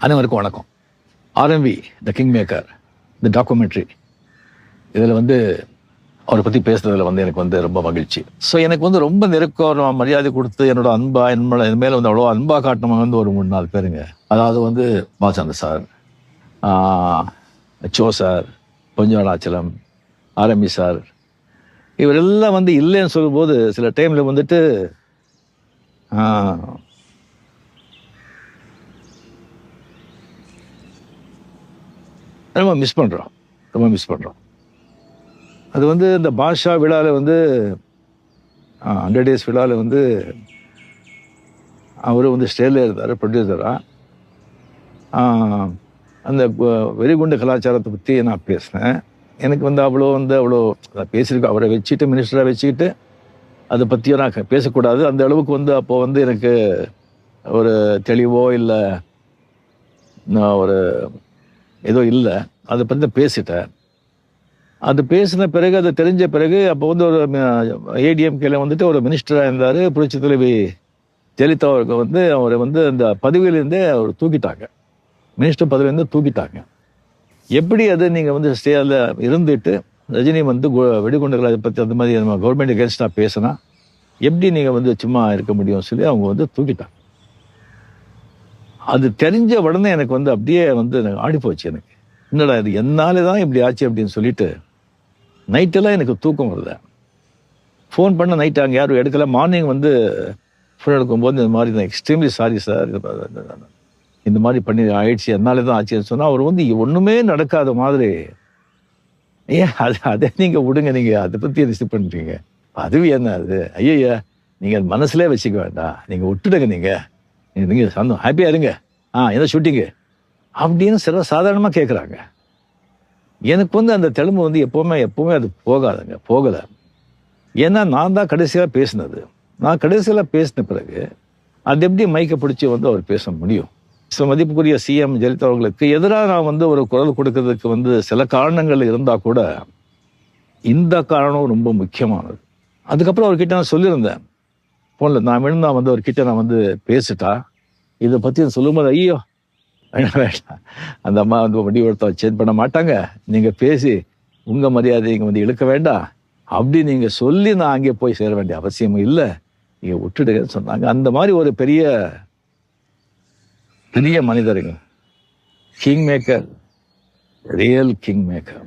அனைவருக்கும் வணக்கம். RMP the king maker the documentary இதில் வந்து அவரை பற்றி பேசுனதுல வந்து எனக்கு வந்து ரொம்ப மகிழ்ச்சி. ஸோ எனக்கு வந்து ரொம்ப நெருக்கம் மரியாதை கொடுத்து என்னோட அன்பா என்னோட என் மேலே வந்து அவ்வளோ அன்பாக காட்டினவங்க வந்து ஒரு மூணு நாலு பேருங்க. அதாவது வந்து பாலச்சந்திர சார் சோ சார் பொஞ்சவனாச்சலம் ஆரம்பி சார். இவரெல்லாம் வந்து இல்லைன்னு சொல்லும்போது சில டைமில் வந்துட்டு ரொம்ப மிஸ் பண்ணுறோம் ரொம்ப மிஸ் பண்ணுறோம் அது வந்து இந்த பாஷா விழாவில் வந்து ஹண்ட்ரட் டேஸ் விழாவில் வந்து அவர் வந்து ஸ்டேஜில் இருந்தார் ப்ரொடியூசராக அந்த வெறிகுண்டு கலாச்சாரத்தை பற்றி நான் பேசினேன். எனக்கு வந்து அவ்வளோ வந்து அவ்வளோ பேசியிருக்கோம் அவரை வச்சுட்டு மினிஸ்டராக வச்சுக்கிட்டு அதை பற்றியும் நான் பேசக்கூடாது. அந்த அளவுக்கு வந்து அப்போ வந்து எனக்கு ஒரு தெளிவோ இல்லை நான் ஒரு ஏதோ இல்லை. அதை பற்றி பேசிட்டேன். அது பேசின பிறகு அது தெரிஞ்ச பிறகு அப்போ வந்து ஒரு ஏடிஎம்கேல வந்துட்டு ஒரு மினிஸ்டராக இருந்தார் புரட்சி தலைவி ஜெயலலிதா அவருக்கு வந்து அவரை வந்து அந்த பதவியிலேருந்தே அவர் தூக்கிட்டாங்க. மினிஸ்டர் பதவியிலேருந்து தூக்கிட்டாங்க. எப்படி அது நீங்கள் வந்து ஸ்டேல இருந்துட்டு ரஜினி வந்து கு- அதை பற்றி அந்த மாதிரி நம்ம கவர்மெண்ட் அகேன்ஸ்டாக பேசினா எப்படி நீங்கள் வந்து சும்மா இருக்க முடியும்னு சொல்லி அவங்க வந்து தூக்கிட்டாங்க. அது தெரிஞ்ச உடனே எனக்கு வந்து அப்படியே வந்து எனக்கு ஆடி போச்சு எனக்கு. என்னடா இது என்னாலே தான் இப்படி ஆச்சு அப்படின்னு சொல்லிட்டு நைட்டெல்லாம் எனக்கு தூக்கம் வரல ஃபோன் பண்ண நைட் அங்கே யாரும் எடுக்கல. மார்னிங் வந்து ஃபோன் எடுக்கும்போது இந்த மாதிரி தான் எக்ஸ்ட்ரீம்லி சாரி சார் இந்த மாதிரி பண்ணி ஆயிடுச்சு என்னாலே தான் ஆச்சுன்னு சொன்னால் அவர் வந்து ஒன்றுமே நடக்காத மாதிரி ஏன் அது அதை நீங்கள் விடுங்க நீங்கள் அதை பற்றி ரிசீவ் பண்ணுறீங்க அதுவும் என்ன அது? ஐயய்யா நீங்கள் மனசுலே வச்சுக்க வேண்டாம். நீங்கள் விட்டுடுங்க நீங்கள் நீங்கள் சந்தோம் ஹாப்பியாக இருங்க. ஆ எந்த ஷூட்டிங்கு அப்படின்னு சில சாதாரணமாக கேட்குறாங்க எனக்கு வந்து அந்த தெலுங்கு வந்து எப்போவுமே எப்போவுமே அது போகாதுங்க போகலை. ஏன்னா நான் தான் கடைசியாக பேசினது. நான் கடைசியில் பேசின பிறகு அது எப்படி மைக்கை பிடிச்சி வந்து அவர் பேச முடியும்? ஸோ மதிப்புக்குரிய சிஎம் ஜெயலலிதா அவர்களுக்கு எதிராக நான் வந்து ஒரு குரல் கொடுக்கறதுக்கு வந்து சில காரணங்கள் இருந்தால் கூட இந்த காரணம் ரொம்ப முக்கியமானது. அதுக்கப்புறம் அவர்கிட்ட நான் சொல்லியிருந்தேன். ஃபோனில் நான் வேணும் நான் வந்து அவர்கிட்ட நான் வந்து பேசிட்டா இதை பற்றி சொல்லும்போது ஐயோ வேண்டாம் வேண்டாம் அந்த அம்மா வந்து வண்டி ஒருத்த சேஞ்ச் பண்ண மாட்டாங்க. நீங்கள் பேசி உங்கள் மரியாதை இங்கே வந்து இழுக்க வேண்டாம். அப்படி நீங்கள் சொல்லி நான் அங்கே போய் சேர வேண்டிய அவசியமும் இல்லை. நீங்கள் விட்டுடுங்கன்னு சொன்னாங்க. அந்த மாதிரி ஒரு பெரிய பெரிய மனிதருங்க. King maker real king maker